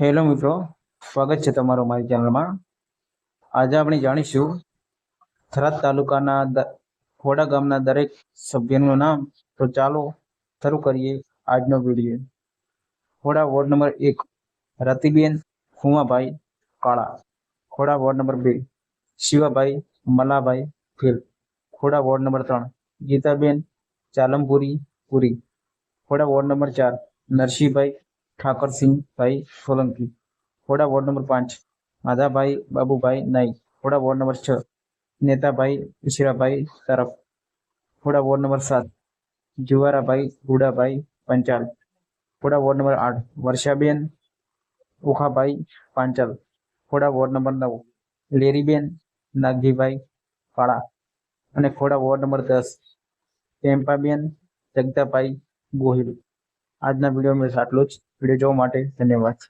Hello મિત્રો સ્વાગત છે તમારું મારી ચેનલમાં આજે આપણે જાણીશું થરાદ તાલુકાના દ- ખોડા ગામના દરેક સભ્યનું નામ તો ચાલો શરૂ કરીએ આજનો વિડીયો ખોડા વોર્ડ નંબર એક રતિબેન ફુમાભાઈ કાળા ખોડા વોર્ડ નંબર બે શિવાભાઈ મલાભાઈ ફેલ ખોડા વોર્ડ નંબર ત્રણ ગીતાબેન ચાલમપુરી પુરી ખોડા વોર્ડ નંબર ચાર નરસિંહભાઈ ઠાકરસિંહભાઈ સોલંકી. ખોડા વોર્ડ નંબર પાંચ. માધાભાઈ બાબુભાઈ નાઈ. ખોડા વોર્ડ નંબર છ. નેતાભાઈ ઈશરાભાઈ તરફ. ખોડા વોર્ડ નંબર સાત. જુવારાભાઈ ગુડાભાઈ પંચાલ. ખોડા વોર્ડ નંબર આઠ. વર્ષાબેન ઉખાભાઈ પાંચાલ. ખોડા વોર્ડ નંબર નવ. લેરીબેન નાગજીભાઈ કાળા અને ખોડા વોર્ડ નંબર દસ. ટેમ્પાબેન જગદાભાઈ ગોહિલ. આજના વિડીયોમાં બસ આટલું જ. વીડિયો જોવા માટે ધન્યવાદ.